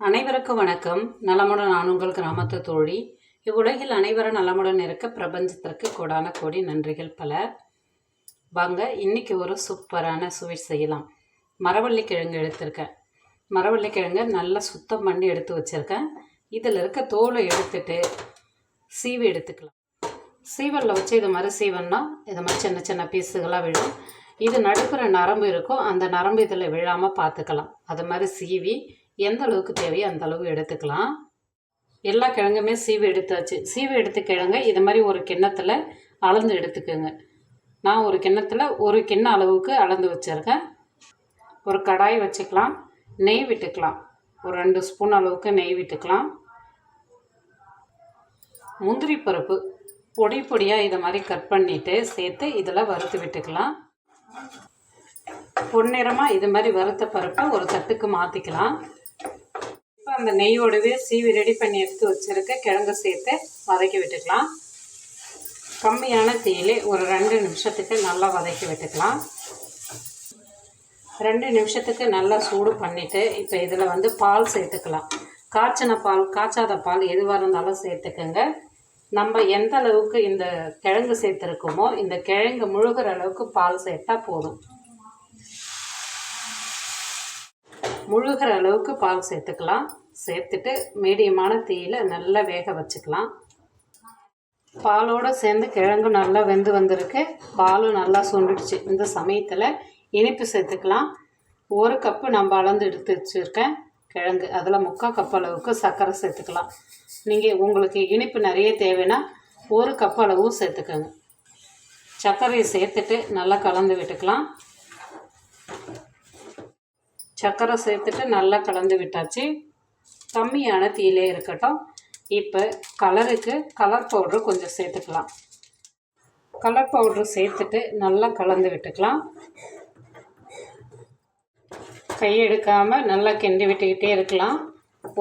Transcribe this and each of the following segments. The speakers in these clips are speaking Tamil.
அனைவருக்கும் வணக்கம். நலமுடன் நான் உங்கள் கிராமத்து தோழி. இவ்வுலகில் அனைவரும் நலமுடன் இருக்க பிரபஞ்சத்திற்கு கோடான கோடி நன்றிகள் பல. வாங்க இன்னைக்கு ஒரு சூப்பரான சுவை செய்யலாம். மரவள்ளி கிழங்கு எடுத்திருக்கேன். மரவள்ளி கிழங்கு நல்லா சுத்தம் பண்ணி எடுத்து வச்சுருக்கேன். இதில் இருக்க தோலை எடுத்துட்டு சீவி எடுத்துக்கலாம். சீவலில் வச்சு இது மாதிரி சீவன்னா இது மாதிரி சின்ன சின்ன பீஸுகளாக விழும். இது நடுப்புற நரம்பு இருக்கும். அந்த நரம்பு இதில் விழாமல் பார்த்துக்கலாம். அது மாதிரி சீவி எந்த அளவுக்கு தேவையோ அந்த அளவு எடுத்துக்கலாம். எல்லா கிழங்குமே சீவி எடுத்தாச்சு. சீவி எடுத்து கிழங்க இது மாதிரி ஒரு கிண்ணத்தில் அளந்து எடுத்துக்கோங்க. நான் ஒரு கிண்ணத்தில் ஒரு கிண்ண அளவுக்கு அளந்து வச்சுருக்கேன். ஒரு கடாய் வச்சுக்கலாம். நெய் விட்டுக்கலாம். ஒரு ரெண்டு ஸ்பூன் அளவுக்கு நெய் விட்டுக்கலாம். முந்திரி பருப்பு பொடி பொடியாக இதை மாதிரி கட் பண்ணிவிட்டு சேர்த்து இதில் வறுத்து விட்டுக்கலாம். பொன்னிறமாக இது மாதிரி வறுத்த பருப்பை ஒரு தட்டுக்கு மாற்றிக்கலாம் அந்த நெய்யோடவே சீவி ரெடி பண்ணி எடுத்து வச்சுருக்க கிழங்கு சேர்த்து வதக்கி விட்டுக்கலாம். கம்மியான தீயிலே ஒரு ரெண்டு நிமிஷத்துக்கு நல்லா வதக்கி விட்டுக்கலாம். ரெண்டு நிமிஷத்துக்கு நல்லா சூடு பண்ணிவிட்டு இப்போ இதில் வந்து பால் சேர்த்துக்கலாம். காய்ச்சின பால் காய்ச்சாத பால் எதுவாக இருந்தாலும் சேர்த்துக்கோங்க. நம்ம எந்த அளவுக்கு இந்த கிழங்கு சேர்த்துருக்கோமோ இந்த கிழங்கு முழுகிற அளவுக்கு பால் சேர்த்தா போதும். முழுகிற அளவுக்கு பால் சேர்த்துக்கலாம். சேர்த்துட்டு மீடியமான தீயில் நல்லா வேக வச்சுக்கலாம். பாலோடு சேர்ந்து கிழங்கும் நல்லா வெந்து வந்திருக்கு. பாலும் நல்லா சுண்டுடுச்சு. இந்த சமயத்தில் இனிப்பு சேர்த்துக்கலாம். ஒரு கப்பு நம்ம அளந்து எடுத்து வச்சுருக்கேன். கிழங்கு. அதில் முக்கால் கப் அளவுக்கு சர்க்கரை சேர்த்துக்கலாம். நீங்கள் உங்களுக்கு இனிப்பு நிறைய தேவைன்னா ஒரு கப் அளவும் சேர்த்துக்கோங்க. சர்க்கரையை சேர்த்துட்டு நல்லா கலந்து விட்டுக்கலாம். சர்க்கரை சேர்த்துட்டு நல்லா கலந்து விட்டாச்சு. கம்மியான தீயிலே இருக்கட்டும். இப்போ கலருக்கு கலர் பவுட்ரு கொஞ்சம் சேர்த்துக்கலாம். கலர் பவுட்ரு சேர்த்துட்டு நல்லா கலந்து விட்டுக்கலாம். கையெடுக்காமல் நல்லா கிண்டி விட்டுக்கிட்டே இருக்கலாம்.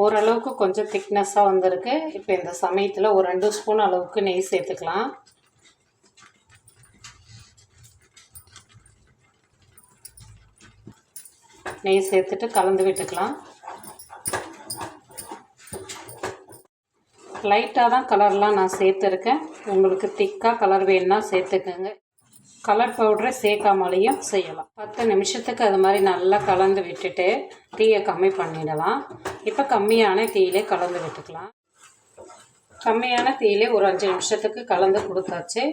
ஓரளவுக்கு கொஞ்சம் திக்னஸ்ஸாக வந்திருக்கு. இப்போ இந்த சமயத்தில் ஒரு ரெண்டு ஸ்பூன் அளவுக்கு நெய் சேர்த்துக்கலாம். நெய் சேர்த்துட்டு கலந்து விட்டுக்கலாம். லைட்டாக தான் கலர்லாம் நான் சேர்த்துருக்கேன். உங்களுக்கு திக்காக கலர் வேணும்னா சேர்த்துக்கோங்க. கலர் பவுடரை சேர்க்காமலையும் செய்யலாம். பத்து நிமிஷத்துக்கு அது மாதிரி நல்லா கலந்து விட்டுட்டு தீயை கம்மி பண்ணிடலாம். இப்போ கம்மியான தீயிலே கலந்து விட்டுக்கலாம். கம்மியான தீயிலே ஒரு அஞ்சு நிமிஷத்துக்கு கலந்து கொடுத்தாச்சு.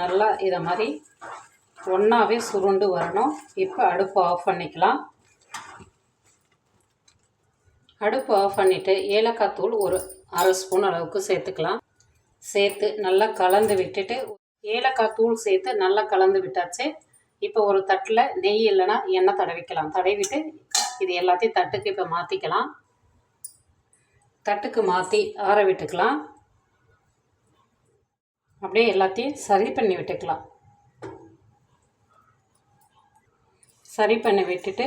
நல்லா இதை மாதிரி ஒன்றாவே சுருண்டு வரணும். இப்போ அடுப்பு ஆஃப் பண்ணிக்கலாம். அடுப்பு ஆஃப் பண்ணிவிட்டு ஏலக்காய் தூள் ஒரு அரை ஸ்பூன் அளவுக்கு சேர்த்துக்கலாம். சேர்த்து நல்லா கலந்து விட்டுட்டு ஏலக்காய் தூள் சேர்த்து நல்லா கலந்து விட்டாச்சு. இப்போ ஒரு தட்டில் நெய் இல்லைன்னா எண்ணெய் தடவிக்கலாம். தடவிட்டு இது எல்லாத்தையும் தட்டுக்கு இப்போ மாற்றிக்கலாம் தட்டுக்கு மாற்றி ஆற விட்டுக்கலாம். அப்படியே எல்லாத்தையும் சரி பண்ணி விட்டுக்கலாம். சரி பண்ணி விட்டுட்டு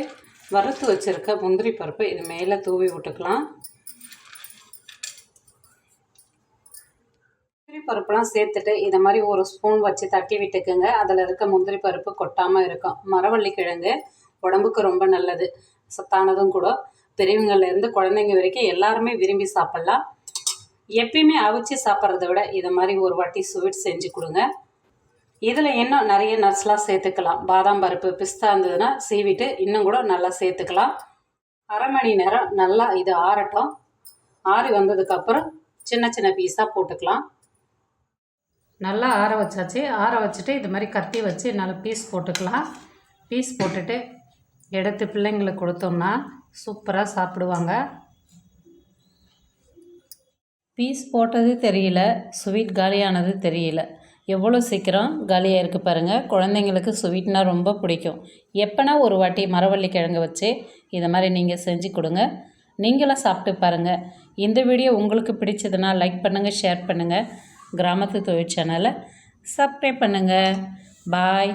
வறுத்து வச்சுருக்க முந்திரி பருப்பு இது மேலே தூவி விட்டுக்கலாம். பருப்புலாம் சேர்த்துட்டு இதை மாதிரி ஒரு ஸ்பூன் வச்சு தட்டி விட்டுக்குங்க. அதில் இருக்க முந்திரி பருப்பு கொட்டாமல் இருக்கும். மரவள்ளி கிழங்கு உடம்புக்கு ரொம்ப நல்லது. சத்தானதும் கூட. பெரியவங்கள்லேருந்து குழந்தைங்க வரைக்கும் எல்லாருமே விரும்பி சாப்பிட்லாம். எப்பயுமே அவிச்சு சாப்பிட்றத விட இதை மாதிரி ஒரு வாட்டி ஸ்வீட் செஞ்சு கொடுங்க. இதில் இன்னும் நிறைய நட்ஸ்லாம் சேர்த்துக்கலாம். பாதாம் பருப்பு பிஸ்தா இருந்ததுன்னா சீவிட்டு இன்னும் கூட நல்லா சேர்த்துக்கலாம். அரை மணி நேரம் நல்லா இது ஆறட்டும். ஆறி வந்ததுக்கப்புறம் சின்ன சின்ன பீஸாக போட்டுக்கலாம். நல்லா ஆற வச்சாச்சு. ஆற வச்சுட்டு இது மாதிரி கத்தி வச்சு நல்லா பீஸ் போட்டுக்கலாம். பீஸ் போட்டுட்டு எடுத்து பிள்ளைங்களுக்கு கொடுத்தோம்னா சூப்பராக சாப்பிடுவாங்க. பீஸ் போட்டது தெரியல. ஸ்வீட் காலியானது தெரியல. எவ்வளோ சீக்கிரம் காலியாக இருக்குது பாருங்கள் குழந்தைங்களுக்கு ஸ்வீட்னால் ரொம்ப பிடிக்கும். எப்போனா ஒரு வாட்டி மரவள்ளி கிழங்கு வச்சு இதை மாதிரி நீங்கள் செஞ்சு கொடுங்க. நீங்களும் சாப்பிட்டு பாருங்கள் இந்த வீடியோ உங்களுக்கு பிடிச்சதுன்னா லைக் பண்ணுங்கள் ஷேர் பண்ணுங்கள் கிராமத்து தொழில் சேனலை சப்ஸ்கிரைப் பண்ணுங்கள் பாய்.